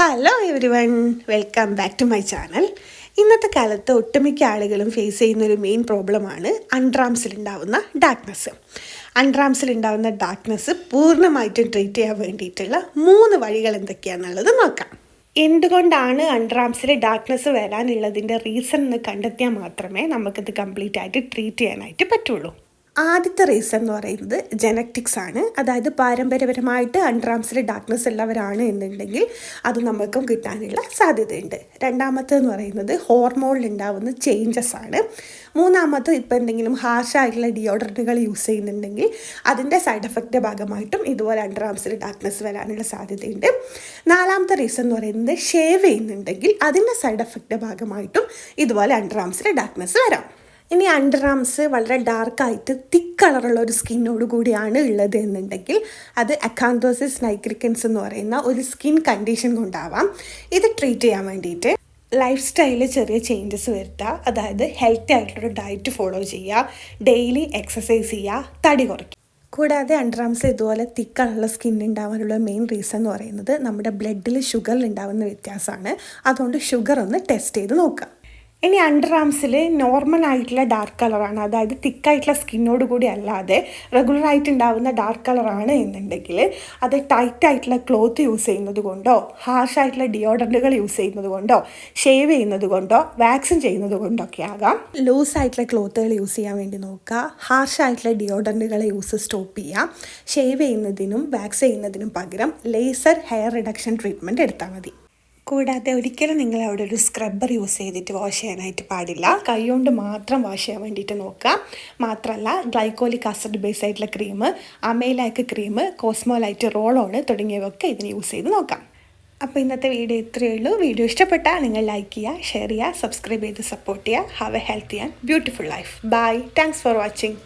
Hello everyone welcome back to my channel ഇന്നത്തെ കാലത്ത് ഒട്ടുമിക്ക ആളുകളും ഫേസ് ചെയ്യുന്ന ഒരു മെയിൻ പ്രോബ്ലമാണ് അൺഡ്രാംസിൽ ഉണ്ടാവുന്ന ഡാർക്ക്നെസ് അൺഡ്രാംസിൽ ഉണ്ടാവുന്ന ഡാർക്ക്നെസ് പൂർണമായിട്ടും ട്രീറ്റ് ചെയ്യാൻ വേണ്ടിയിട്ടുള്ള മൂന്ന് വഴികൾ എന്തൊക്കെയാണെന്നുള്ളത് നോക്കാം. എന്തുകൊണ്ടാണ് അൺട്രാംസിൽ ഡാർക്ക്നെസ് വരാനുള്ളതിന്റെ റീസൺ എന്ന് കണ്ടെത്തിയാൽ മാത്രമേ നമുക്കിത് കംപ്ലീറ്റ് ആയിട്ട് ട്രീറ്റ് ചെയ്യാനായിട്ട് പറ്റുള്ളൂ. ആദ്യത്തെ റീസൺ എന്ന് പറയുന്നത് ജനറ്റിക്സ് ആണ്. അതായത് പാരമ്പര്യപരമായിട്ട് അൺട്രാംസിൽ ഡാർക്ക്നെസ് ഉള്ളവരാണ് എന്നുണ്ടെങ്കിൽ അത് നമ്മൾക്കും കിട്ടാനുള്ള സാധ്യതയുണ്ട്. രണ്ടാമത്തെന്ന് പറയുന്നത് ഹോർമോണിൽ ഉണ്ടാവുന്ന ചേഞ്ചസ് ആണ്. മൂന്നാമത് ഇപ്പോൾ എന്തെങ്കിലും ഹാർഷായിട്ടുള്ള ഡിയോഡറന്റുകൾ യൂസ് ചെയ്യുന്നുണ്ടെങ്കിൽ അതിന്റെ സൈഡ് എഫക്റ്റിന്റെ ഭാഗമായിട്ടും ഇതുപോലെ അണ്ടർആംസിൽ ഡാർക്ക്നെസ് വരാനുള്ള സാധ്യതയുണ്ട്. നാലാമത്തെ റീസൺ എന്ന് പറയുന്നത് ഷേവ് ചെയ്യുന്നുണ്ടെങ്കിൽ അതിന്റെ സൈഡ് എഫക്റ്റിന്റെ ഭാഗമായിട്ടും ഇതുപോലെ അണ്ടർആംസിൽ ഡാർക്ക്നെസ് വരാം. ഇനി അണ്ടർ ആംസ് വളരെ ഡാർക്കായിട്ട് തിക്ക് കളറുള്ള ഒരു സ്കിന്നോട് കൂടിയാണ് ഉള്ളത് എന്നുണ്ടെങ്കിൽ അത് അക്കാന്തോസിസ് നൈക്രിക്കൻസ് എന്ന് പറയുന്ന ഒരു സ്കിൻ കണ്ടീഷൻ കൊണ്ടാവാം. ഇത് ട്രീറ്റ് ചെയ്യാൻ വേണ്ടിയിട്ട് ലൈഫ് സ്റ്റൈലിൽ ചെറിയ ചേഞ്ചസ് വരുത്തുക അതായത് ഹെൽത്തി ആയിട്ടുള്ളൊരു ഡയറ്റ് ഫോളോ ചെയ്യുക ഡെയിലി എക്സസൈസ് ചെയ്യുക തടി കുറയ്ക്കുക കൂടാതെ അണ്ടർആംസ് ഇതുപോലെ തിക്കുള്ള സ്കിൻ ഉണ്ടാവാനുള്ള മെയിൻ റീസൺ എന്ന് പറയുന്നത് നമ്മുടെ ബ്ലഡിൽ ഷുഗറിൽ ഉണ്ടാകുന്ന വ്യത്യാസമാണ്. അതുകൊണ്ട് ഷുഗർ ഒന്ന് ടെസ്റ്റ് ചെയ്ത് നോക്കുക ഇനി അണ്ടർ ആംസിൽ നോർമൽ ആയിട്ടുള്ള ഡാർക്ക് കളറാണ് അതായത് തിക്കായിട്ടുള്ള സ്കിന്നോട് കൂടി അല്ലാതെ റെഗുലർ ആയിട്ട് ഉണ്ടാവുന്ന ഡാർക്ക് കളറാണ് എന്നുണ്ടെങ്കിൽ അത് ടൈറ്റ് ആയിട്ടുള്ള ക്ലോത്ത് യൂസ് ചെയ്യുന്നത് കൊണ്ടോ ഹാർഷ് ആയിട്ടുള്ള ഡിയോഡറന്റുകൾ യൂസ് ചെയ്യുന്നത് കൊണ്ടോ ഷേവ് ചെയ്യുന്നത് കൊണ്ടോ വാക്സിൻ ചെയ്യുന്നത് കൊണ്ടോ ഒക്കെ ആകാം. ലൂസ് ആയിട്ടുള്ള ക്ലോത്തുകൾ യൂസ് ചെയ്യാൻ വേണ്ടി നോക്കുക. ഹാർഷ് ആയിട്ടുള്ള ഡിയോഡറന്റുകളെ യൂസ് സ്റ്റോപ്പ് ചെയ്യുക. ഷേവ് ചെയ്യുന്നതിനും വാക്സ് ചെയ്യുന്നതിനും പകരം ലേസർ ഹെയർ റിഡക്ഷൻ ട്രീറ്റ്മെന്റ് എടുത്താൽ മതി. കൂടാതെ ഒരിക്കലും നിങ്ങൾ അവിടെ ഒരു സ്ക്രബ്ബർ യൂസ് ചെയ്തിട്ട് വാഷ് ചെയ്യാനായിട്ട് പാടില്ല. കൈകൊണ്ട് മാത്രം വാഷ് ചെയ്യാൻ വേണ്ടിയിട്ട് നോക്കുക. മാത്രമല്ല ഗ്ലൈക്കോലിക് ആസിഡ് ബേസ് ആയിട്ടുള്ള ക്രീം അമേലാക്ക് ക്രീം കോസ്മോലൈറ്റ് റോളോൺ തുടങ്ങിയവയൊക്കെ ഇതിന് യൂസ് ചെയ്ത് നോക്കാം. അപ്പോൾ ഇന്നത്തെ വീഡിയോ ഇത്രയേ ഉള്ളൂ. വീഡിയോ ഇഷ്ടപ്പെട്ടാൽ നിങ്ങൾ ലൈക്ക് ചെയ്യുക ഷെയർ ചെയ്യുക സബ്സ്ക്രൈബ് ചെയ്ത് സപ്പോർട്ട് ചെയ്യുക. Have a healthy and beautiful life bye thanks for watching